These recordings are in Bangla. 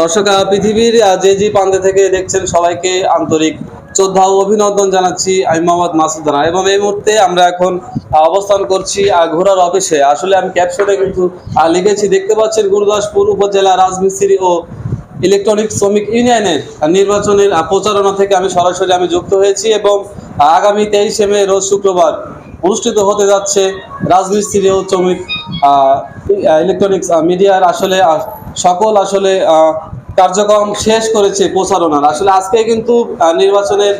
দর্শক পৃথিবীর যে যে প্রান্তে থেকে দেখছেন সবাইকে আন্তরিক শ্রদ্ধা ও অভিনন্দন জানাচ্ছি আমি মোহাম্মদ মাসুদ রানা। এবং এই মুহূর্তে আমরা এখন অবস্থান করছি ঘোড়ার অফিসে। আসলে আমি ক্যাপশনে কিন্তু লিখেছি, দেখতে পাচ্ছেন গুরুদাসপুর উপজেলা রাজমিস্ত্রি ও ইলেকট্রনিক শ্রমিক ইউনিয়নের নির্বাচনের প্রচারণা থেকে আমি সরাসরি আমি যুক্ত হয়েছি এবং আগামী তেইশে মে, রোজ শুক্রবার অনুষ্ঠিত হতে যাচ্ছে রাজমিস্ত্রি ও শ্রমিক ইলেকট্রনিক্স মিডিয়ার আসলে সকল আসলে কার্যক্রম শেষ করেছে প্রচারণার। আসলে আজকে কিন্তু নির্বাচনের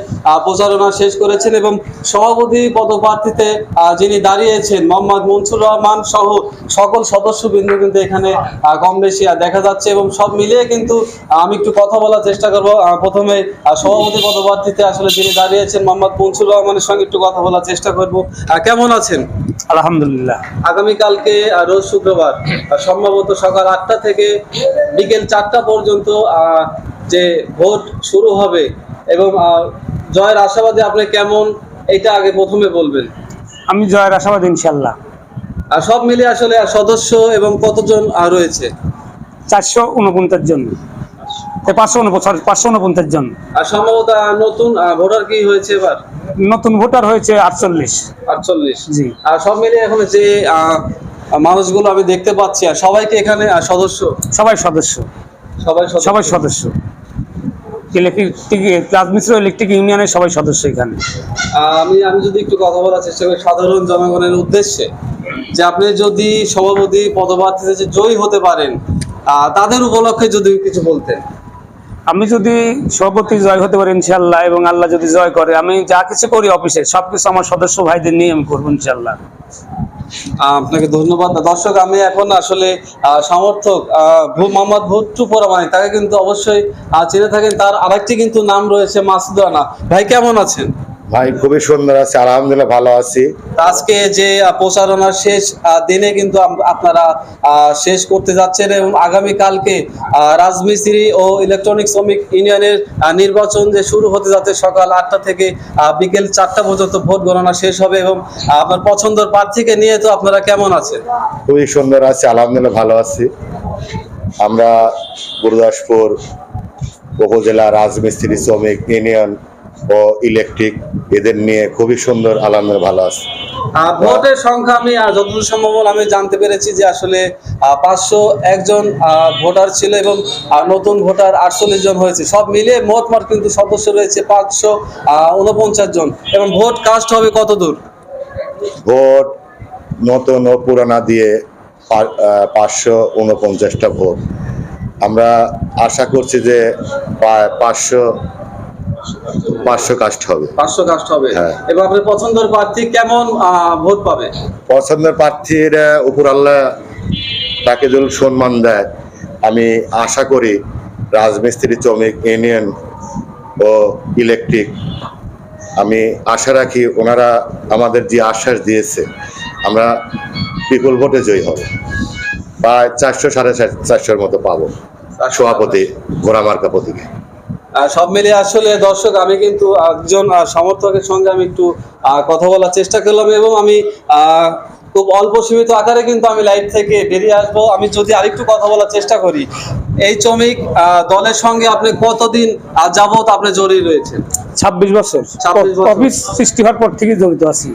প্রচারণা শেষ করেছেন এবং সভাপতি পদপ্রার্থীতে যিনি দাঁড়িয়েছেন মোহাম্মদ মনসুর রহমান সহ সকল সদস্যবৃন্দ কিন্তু এখানে কম বেশি দেখা যাচ্ছে এবং সব মিলিয়ে কিন্তু আমি একটু কথা বলার চেষ্টা করব। প্রথমে সভাপতি পদপ্রার্থীতে আসলে যিনি দাঁড়িয়েছেন মোহাম্মদ মনসুর রহমানের সঙ্গে একটু কথা বলার চেষ্টা করব। কেমন আছেন? আলহামদুলিল্লাহ। আগামীকালকে রোজ শুক্রবার সম্ভবত সকাল আটটা থেকে বিকেল চারটা পর্যন্ত আহ, যে ভোট শুরু হবে এবং জয়ের আশাবাদী আপনি কেমন এটা আগে প্রথমে বলবেন। আমি জয়ের আশাবাদ ইনশাল্লাহ আর সব মিলিয়ে আসলে সদস্য এবং কতজন রয়েছে? চারশো উনপঞ্চাশ জন। পাঁচশো উনপঞ্চাশ পাঁচশো উনপঞ্চাশ জন। আর সম্ভবত নতুন ভোটার কি হয়েছে এবার? নতুন ভোটার হয়েছে আটচল্লিশ। আটচল্লিশ। জি। আর সব মিলিয়ে এখন যে মানুষগুলো আমি দেখতে পাচ্ছি আর সবাইকে এখানে সদস্য? সবাই সদস্য। সবাই সদস্য। সবাই সদস্য। ইলেকট্রিক ইলেকট্রিক ইউনিয়নের সবাই সদস্য এখানে। আমি আমি যদি একটু কথা বলার চেষ্টা করি সাধারণ জনগণের উদ্দেশ্যে যে আপনি যদি সভাপতি পদপ্রার্থীতে জয়ী হতে পারেন তাদের উপলক্ষে যদি কিছু বলতেন। আমি যদি সভাপতি জয় হতে পারি ইনশাল্লাহ এবং আল্লাহ যদি জয় করে আমি যা কিছু করি অফিসে সবকিছু আমার সদস্য ভাইদের নিয়ে আমি করব ইনশাল্লাহ আপনাকে ধন্যবাদ। দর্শক, আমি এখন আসলে সমর্থক ভু- মোহাম্মদ ভুট্টু পরামানি তাকে কিন্তু অবশ্যই চিনে থাকেন। তার আরেকটি কিন্তু নাম রয়েছে মাসুদানা ভাই, কেমন আছেন? ভাই খুবই সুন্দর আছে আলহামদুলিল্লাহ ভালো আছি। আজকে যে প্রচারণার শেষ দিনে কিন্তু আপনারা শেষ করতে যাচ্ছেন এবং আগামী কালকে রাজমিস্ত্রি ও ইলেকট্রনিক শ্রমিক ইউনিয়নের নির্বাচন যে শুরু হতে যাচ্ছে সকাল আটটা থেকে বিকেল চারটা পর্যন্ত ভোট গণনা শেষ হবে এবং আপনার পছন্দের প্রার্থীকে নিয়ে তো আপনারা কেমন আছেন? খুবই সুন্দর আছে আলহামদুলিল্লাহ ভালো আছি। আমরা গুরুদাসপুর উপজেলা রাজমিস্ত্রি শ্রমিক ইউনিয়ন ও ইলেকট্রিক এদের নিয়ে খুবই সুন্দর আলহামদুলিল্লাহ ভালো আছে ভোটের সংখ্যা আমি যতদূর সম্ভব আমি জানতে পেরেছি যে আসলে পাঁচশো একজন ভোটার ছিল এবং নতুন ভোটার আটচল্লিশ জন হয়েছে। সব মোট মোট কিন্তু সদস্য রয়েছে পাঁচশো উনপঞ্চাশ জন। এবং ভোট কাস্ট হবে কত দূর ভোট নতুন ও পুরানা দিয়ে পাঁচশো উনপঞ্চাশটা ভোট। আমরা আশা করছি যে পাঁচশো পাঁচশো কাস্ট হবে। পাঁচশো কাস্ট হবে। হ্যাঁ। এবং আপনার পছন্দের প্রার্থী কেমন ভোট পাবে? পছন্দের প্রার্থীর উপর আল্লাহ তাকে যদি সম্মান দেয়। আমি আশা করি রাজমিস্ত্রি শ্রমিক ইউনিয়ন ও ইলেকট্রিক আমি আশা রাখি ওনারা আমাদের যে আশ্বাস দিয়েছে আমরা বিপুল ভোটে জয়ী হব। প্রায় চারশো সাড়ে চার- চারশোর মতো পাবো। সভাপতি ঘোড়ামার্কা প্রতীকে। সব মিলিয়ে আসলে দর্শক আমি কিন্তু একজন সমর্থকের সঙ্গে আমি একটু কথা বলার চেষ্টা করলাম এবং আমি খুব অল্প সীমিত আকারে কিন্তু আমি লাইভ থেকে বেরিয়ে আসব। আমি যদি আরেকটু কথা বলার চেষ্টা করি এই শ্রমিক দলের সঙ্গে আপনি কতদিন যাবত আপনি জড়িয়ে রয়েছেন? ছাব্বিশ বছর। 26 অফিস সৃষ্টি হওয়ার পর থেকে জড়িত আছি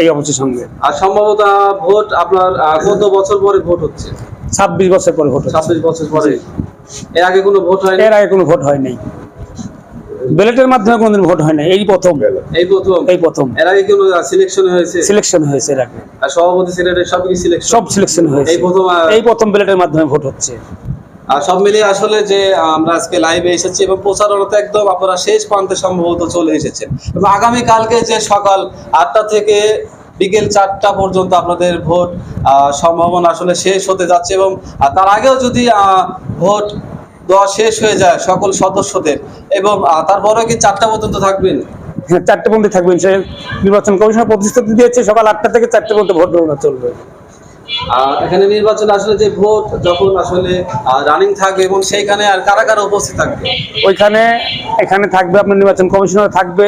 এই অফিসের সঙ্গে। আর সম্ভবত ভোট আপনার কত বছর পরে ভোট হচ্ছে? ছাব্বিশ বছর পরে ভোট। ছাব্বিশ বছর পরে। এর আগে কোনো ভোট হয়নি? এর আগে কোনো ভোট হয় নাই ব্যালেটের মাধ্যমে কোনোদিন ভোট হয় নাই। এই প্রথম। এই প্রথম? এই প্রথম। এর আগে কোনো সিলেকশন হয়েছে? সিলেকশন হয়েছে এর আগে। আর সভাপতি সেক্রেটারি সব কি সিলেকশন সব সিলেকশন হয়েছে। এই প্রথম, এই প্রথম ব্যালেটের মাধ্যমে ভোট হচ্ছে। আর সব মিলিয়ে আসলে যে আমরা আজকে লাইভে এসেছি এবং প্রচারণাতে একদম আপনারা শেষ প্রান্তে সম্ভবত চলে এসেছেন। এবং আগামী কালকে যে সকাল আটটা থেকে বিকেল চারটা পর্যন্ত আপনাদের ভোট সম্ভাবনা আসলে শেষ হতে যাচ্ছে এবং তার আগেও যদি ভোট দেওয়া শেষ হয়ে যায় সকল সদস্যদের। এবং তারপরে কি চারটা পর্যন্ত থাকবেন? হ্যাঁ চারটে পর্যন্ত থাকবেন। সে নির্বাচন কমিশনের প্রতিশ্রুতি দিয়েছে সকাল আটটা থেকে চারটে পর্যন্ত ভোট গণনা চলবে। আর এখানে নির্বাচন আসলে যে ভোট যখন আসলে রানিং থাকবে এবং সেইখানে আর কারা কারা উপস্থিত থাকবে? ওইখানে এখানে থাকবে আপনার নির্বাচন কমিশনার থাকবে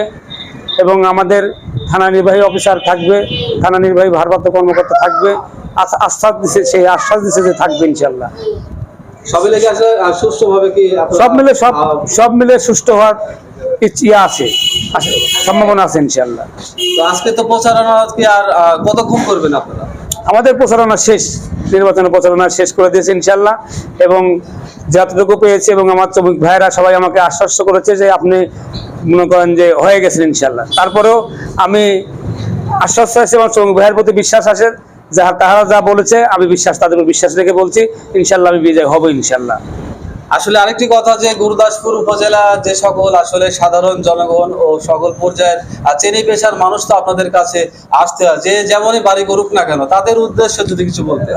এবং আমাদের থানা নির্বাহী অফিসার থাকবে থানা নির্বাহী ভারপ্রাপ্ত কর্মকর্তা থাকবে। আশ্বাস দিছে সেই আশ্বাস দিছে যে থাকবে ইনশাল্লাহ সুষ্ঠুভাবে কি সব মিলে সব সব মিলে সুস্থ হওয়ার ইচ্ছে- ইয়ে আছে। আছে, সম্ভাবনা আছে ইনশাল্লাহ তো আজকে তো প্রচারণা কি আর কতক্ষণ করবেন আপনারা? আমাদের প্রচারণা শেষ নির্বাচনের প্রচারণা শেষ করে দিয়েছে ইনশাল্লাহ এবং যতটুকু পেয়েছে এবং আমার শ্রমিক ভাইয়েরা সবাই আমাকে আশ্বস্ত করেছে যে আপনি মনে করেন যে হয়ে গেছেন ইনশাল্লাহ তারপরেও আমি আশ্বস্ত আছি আমার শ্রমিক ভাইয়ের প্রতি বিশ্বাস আছে। যা তাহারা যা বলেছে আমি বিশ্বাস তাদের বিশ্বাস রেখে বলছি ইনশাল্লাহ আমি বিজয় হব ইনশাল্লাহ। আসলে আরেকটি কথা যে গুরুদাসপুর উপজেলা যে সকল আসলে সাধারণ জনগণ ও সকল পর্যায়ের শ্রেণি পেশার মানুষ তো আপনাদের কাছে আসতে হয়। যে যেমনই বাড়ি করুক না কেন তাদের উদ্দেশ্যে যদি কিছু বলতে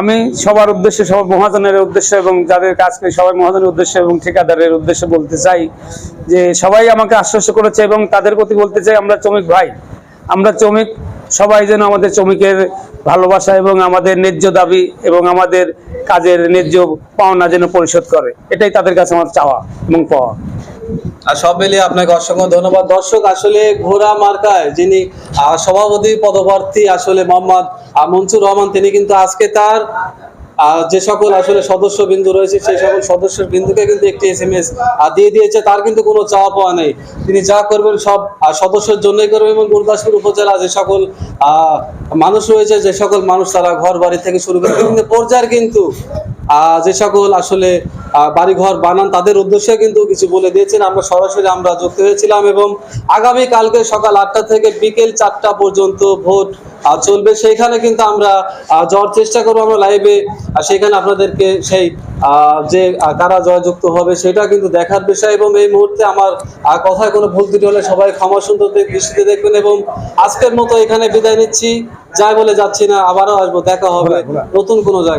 আমি সবার উদ্দেশ্যে সবার মহাজনের উদ্দেশ্য এবং যাদের কাজ করি সবাই মহাজনের উদ্দেশ্যে এবং ঠিকাদারের উদ্দেশ্যে বলতে চাই যে সবাই আমাকে আশ্বস্ত করেছে এবং তাদের প্রতি বলতে চাই আমরা চমিক ভাই। আমরা শ্রমিক সবাই যেন আমাদের শ্রমিকের ভালোবাসা এবং আমাদের ন্যায্য দাবি এবং আমাদের কাজের ন্যায্য পাওনা যেন পরিশোধ করে। এটাই তাদের কাছে আমার চাওয়া এবং পাওয়া। আর সব মিলিয়ে আপনাকে অসংখ্য ধন্যবাদ। দর্শক, আসলে ঘোড়া মার্কায় যিনি সভাপতি, পদপ্রার্থী আসলে মোহাম্মদ মনসুর রহমান, তিনি কিন্তু আজকে তার আহ, যে সকল আসলে সদস্য বিন্দু রয়েছে সেই সকল সদস্য বিন্দুকে কিন্তু একটি এস এম এস দিয়ে দিয়েছে। তার কিন্তু কোনো চাওয়া পাওয়া নেই। তিনি যা করবেন সব সদস্যের জন্যই করবেন এবং গুরুদাসপুর উপজেলা যে সকল মানুষ রয়েছে যে সকল মানুষ তারা ঘর বাড়ি থেকে শুরু করে বিভিন্ন পর্যায়ের কিন্তু যে সকল আসলে বাড়িঘর বানান তাদের উদ্দেশ্যে কিন্তু কিছু বলে দিয়েছেন। আমরা সরাসরি আমরা যুক্ত হয়েছিলাম এবং আগামী কালকে সকাল আটটা থেকে বিকেল চারটা পর্যন্ত ভোট চলবে। সেইখানে কিন্তু আমরা যাওয়ার চেষ্টা করব আমরা লাইভে আর সেখানে আপনাদেরকে সেই যে কারা জয়যুক্ত হবে সেটা কিন্তু দেখার বিষয় এবং এই মুহূর্তে আমার কথায় কোনো ভুল ত্রুটি হলে সবাই ক্ষমা সুন্দর দৃষ্টিতে দেখবেন এবং আজকের মতো এখানে বিদায় নিচ্ছি। যাই বলে যাচ্ছি না আবারও আসব দেখা হবে নতুন কোনো জায়গায়।